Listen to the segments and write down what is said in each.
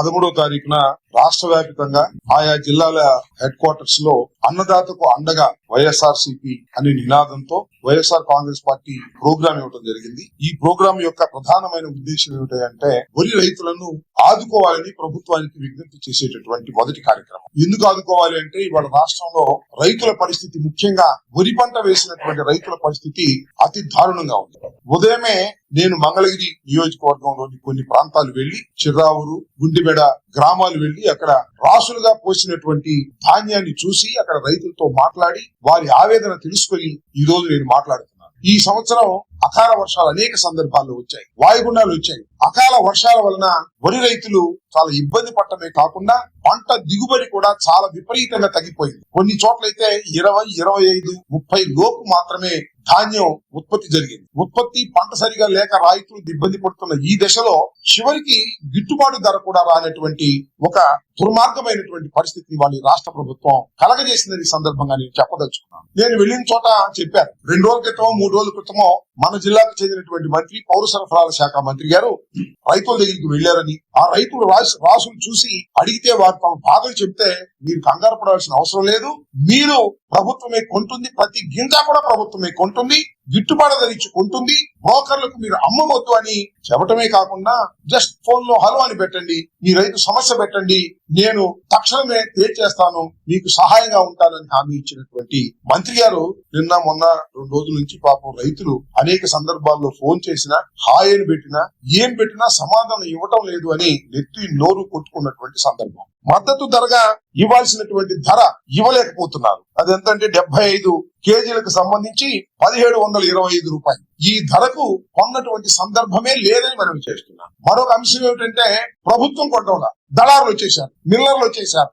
పదమూడో తారీఖున రాష్ట్ర వ్యాప్తంగా ఆయా జిల్లాల హెడ్ క్వార్టర్స్లో అన్నదాతకు అండగా వైఎస్ఆర్ సిపి అనే నినాదంతో వైఎస్ఆర్ కాంగ్రెస్ పార్టీ ప్రోగ్రాం ఇవ్వడం జరిగింది. ఈ ప్రోగ్రాం యొక్క ప్రధానమైన ఉద్దేశం ఏమిటంటే వరి రైతులను ఆదుకోవాలని ప్రభుత్వానికి విజ్ఞప్తి చేసేటటువంటి మొదటి కార్యక్రమం. ఎందుకు ఆదుకోవాలి అంటే ఇవాళ రాష్ట్రంలో రైతుల పరిస్థితి ముఖ్యంగా వరి పంట వేసినటువంటి రైతుల పరిస్థితి అతి దారుణంగా ఉంది. ఉదయమే నేను మంగళగిరి నియోజకవర్గంలోని కొన్ని ప్రాంతాలు వెళ్ళి చిర్రావూరు గుండిబెడ గ్రామాలు వెళ్ళి అక్కడ రాసులుగా పోసినటువంటి ధాన్యాన్ని చూసి అక్కడ రైతులతో మాట్లాడి వారి ఆవేదన తెలుసుకొని ఈ రోజు నేను మాట్లాడుతున్నాను. ఈ సంవత్సరం అకాల వర్షాలు అనేక సందర్భాల్లో వచ్చాయి వాయుగుండాలు వచ్చాయి. అకాల వర్షాల వలన వరి రైతులు చాలా ఇబ్బంది పడటమే కాకుండా పంట దిగుబడి కూడా చాలా విపరీతంగా తగ్గిపోయింది. కొన్ని చోట్లయితే ఇరవై ఇరవై ఐదు ముప్పై లోపు మాత్రమే ధాన్యం ఉత్పత్తి జరిగింది. ఉత్పత్తి పంట సరిగా లేక రైతులు ఇబ్బంది పడుతున్న ఈ దశలో చివరికి గిట్టుబాటు ధర కూడా రానటువంటి ఒక దుర్మార్గమైనటువంటి పరిస్థితిని వాళ్ళ రాష్ట్ర ప్రభుత్వం కలగజేసిందని సందర్భంగా నేను చెప్పదలుచుకున్నాను. నేను వెళ్ళిన చోట చెప్పారు రెండు రోజుల క్రితమో మూడు రోజుల క్రితమో జిల్లాకు చెందినటువంటి మంత్రి పౌర సరఫరాల శాఖ మంత్రి గారు రైతుల దగ్గరికి వెళ్ళారని ఆ రైతులు రాసు రాసులు చూసి అడిగితే వారు తమ బాధలు చెప్తే మీరు కంగారు పడాల్సిన అవసరం లేదు. మీరు ప్రభుత్వమే కొంటుంది ప్రతి గింజ కూడా ప్రభుత్వమే కొంటుంది గిట్టుబాటు ధర ఇచ్చి కొంటుంది బ్రోకర్లకు మీరు అమ్మవద్దు అని చెప్పటమే కాకుండా జస్ట్ ఫోన్లో హలో అని పెట్టండి మీ రైతు సమస్య పెట్టండి నేను తక్షణమే తేల్చేస్తాను మీకు సహాయంగా ఉంటానని హామీ ఇచ్చినటువంటి మంత్రి గారు నిన్న మొన్న రెండు రోజుల నుంచి పాపం రైతులు అనేక సందర్భాల్లో ఫోన్ చేసినా హాయ్ అని పెట్టినా ఏం పెట్టినా సమాధానం ఇవ్వటం లేదు అని నెత్తి నోరు కొట్టుకున్నటువంటి సందర్భం. మద్దతు ధరగా ఇవ్వాల్సినటువంటి ధర ఇవ్వలేకపోతున్నారు. అది ఎంతంటే డెబ్బై ఐదు కేజీలకు సంబంధించి పదిహేడు వందల ఇరవై ఐదు రూపాయలు. ఈ ధరకు కొన్నటువంటి సందర్భమే లేదని మనం చేస్తున్నాం మరొక అంశం ఏమిటంటే ప్రభుత్వం కొట్టడం దళారులు వచ్చేసారు మిల్లర్లు వచ్చేసారు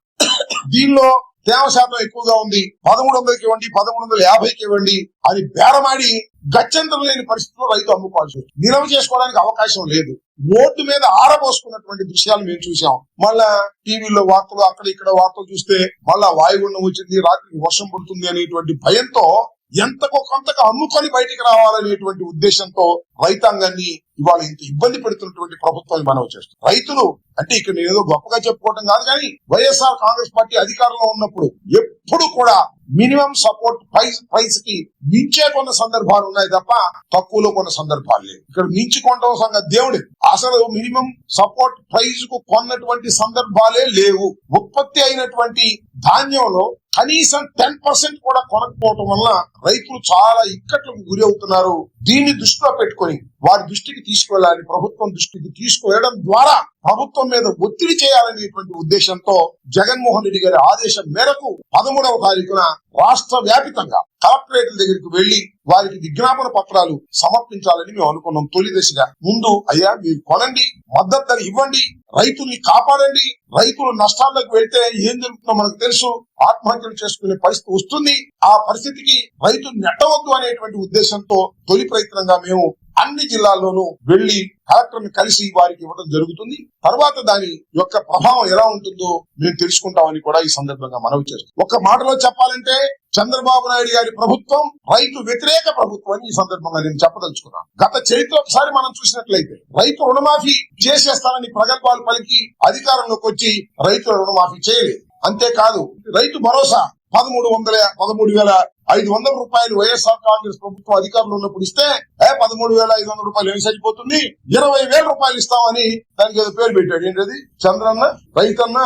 దీనిలో తేమ శాతం ఎక్కువగా ఉంది. పదమూడు వందలకి ఇవ్వండి పదమూడు వందల యాభైకి ఇవ్వండి అని బేరమాడి గత్యంతరం లేని పరిస్థితిలో రైతు అమ్ముకోవాల్సి వస్తుంది. నిల్వ చేసుకోవడానికి అవకాశం లేదు. ఓటు మీద ఆరబోసుకున్నటువంటి దృశ్యాలు మేము చూసాం మళ్ళా టీవీలో వార్తలు అక్కడ ఇక్కడ వార్తలు చూస్తే మళ్ళా వాయుగుండం వచ్చింది రాత్రికి వర్షం పడుతుంది అనేటువంటి భయంతో ఎంతకో కొంతగా అమ్ముకొని బయటికి రావాలనేటువంటి ఉద్దేశంతో రైతాంగాన్ని ఇవాళ ఇంత ఇబ్బంది పెడుతున్నటువంటి ప్రభుత్వాన్ని మనం చేస్తాం రైతులు అంటే ఇక్కడ నేను ఏదో గొప్పగా చెప్పుకోవటం కాదు కానీ వైఎస్ఆర్ కాంగ్రెస్ పార్టీ అధికారంలో ఉన్నప్పుడు ఎప్పుడు కూడా మినిమం సపోర్ట్ ప్రైస్ ప్రైస్కి మించే కొన్న సందర్భాలు ఉన్నాయి తప్ప తక్కువలో కొన్న సందర్భాలు లేవు. ఇక్కడ మించి కొనడం సంగతి దేవుడి. అసలు మినిమం సపోర్ట్ ప్రైస్కు కొన్నటువంటి సందర్భాలే లేవు. ఉత్పత్తి అయినటువంటి ధాన్యంలో కనీసం టెన్ పర్సెంట్ కూడా కొనకపోవటం వల్ల రైతులు చాలా ఇక్కట్లకు గురి అవుతున్నారు. దీన్ని దృష్టిలో పెట్టుకొని వారి దృష్టికి తీసుకువెళ్ళాలి ప్రభుత్వం దృష్టికి తీసుకువెళ్ళడం ద్వారా ప్రభుత్వం మీద ఒత్తిడి చేయాలనేటువంటి ఉద్దేశంతో జగన్మోహన్ రెడ్డి గారి ఆదేశం మేరకు పదమూడవ తారీఖున రాష్ట్ర వ్యాపితంగా కలెక్టరేట్ల దగ్గరికి వెళ్ళి వారికి విజ్ఞాపన పత్రాలు సమర్పించాలని మేము అనుకున్నాం. తొలి దశగా. ముందు అయ్యా మీరు కొనండి మద్దతు ఇవ్వండి రైతుల్ని కాపాడండి. రైతులు నష్టాల్లోకి వెళ్తే ఏం జరుగుతుందో మనకు తెలుసు. ఆత్మహత్యలు చేసుకునే పరిస్థితి వస్తుంది. ఆ పరిస్థితికి రైతు నెట్టవద్దు అనేటువంటి ఉద్దేశంతో తొలి ప్రయత్నంగా మేము అన్ని జిల్లాల్లోనూ వెళ్ళి కలెక్టర్ని కలిసి వారికి ఇవ్వడం జరుగుతుంది. తర్వాత దాని యొక్క ప్రభావం ఎలా ఉంటుందో మేము తెలుసుకుంటామని కూడా ఈ సందర్భంగా మనవి చేస్తాం ఒక మాటలో చెప్పాలంటే చంద్రబాబు నాయుడు గారి ప్రభుత్వం రైతు వ్యతిరేక ప్రభుత్వం అని ఈ సందర్భంగా నేను చెప్పదలుచుకున్నాను. గత చరిత్ర ఒకసారి మనం చూసినట్లయితే రైతు రుణమాఫీ చేసేస్తానని ప్రగల్భాలు పలికి అధికారంలోకి వచ్చి రైతుల రుణమాఫీ చేయలేదు. అంతేకాదు రైతు భరోసా పదమూడు వందల పదమూడు వేల ఐదు వందల రూపాయలు వైఎస్ఆర్ కాంగ్రెస్ ప్రభుత్వం అధికారులు ఉన్నప్పుడు ఇస్తే ఏ పదమూడు వేల ఐదు వందల రూపాయలు ఏం సరిపోతుంది? ఇరవై వేల రూపాయలు ఇస్తామని దానికి ఏదో పేరు పెట్టాడు. ఏంటది? చంద్రన్న రైతన్న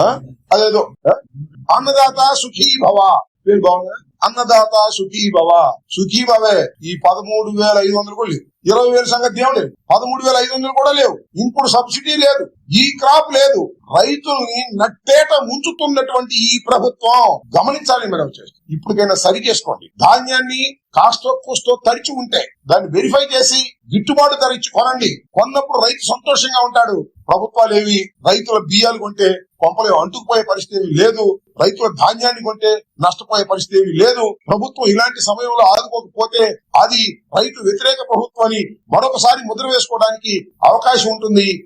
ఆ? అదేదో అన్నదాత సుఖీ భవ పేరు బాగుందా? అన్నదాత సుఖీ భవ సుఖీ భవే ఈ పదమూడు వేల ఐదు వందలు కూడా లేదు. ఇరవై వేల సంగతి ఏం లేదు. పదమూడు వేల ఐదు వందలు కూడా లేవు. ఇంప్పుడు సబ్సిడీ లేదు. ఈ క్రాప్ లేదు. రైతుల్ని నట్టేట ముంచుతున్నటువంటి ఈ ప్రభుత్వం గమనించాలి మేడం చేస్తుంది ఇప్పటికైనా సరి చేసుకోండి. ధాన్యాన్ని కాస్తో కూస్తో తడిచి ఉంటే దాన్ని వెరిఫై చేసి గిట్టుబాటు ధర ఇచ్చి కొనండి. కొన్నప్పుడు రైతు సంతోషంగా ఉంటాడు. ప్రభుత్వాలు ఏవి? రైతుల బియ్యాలు కొంటే కొంపలే అంటుకుపోయే పరిస్థితి ఏమీ లేదు. రైతుల ధాన్యాన్ని కొంటే నష్టపోయే పరిస్థితి ఏమీ లేదు. ప్రభుత్వం ఇలాంటి సమయంలో ఆదుకోకపోతే అది రైతు వ్యతిరేక ప్రభుత్వం మరొకసారి ముద్ర వేసుకోవడానికి అవకాశం ఉంటుంది.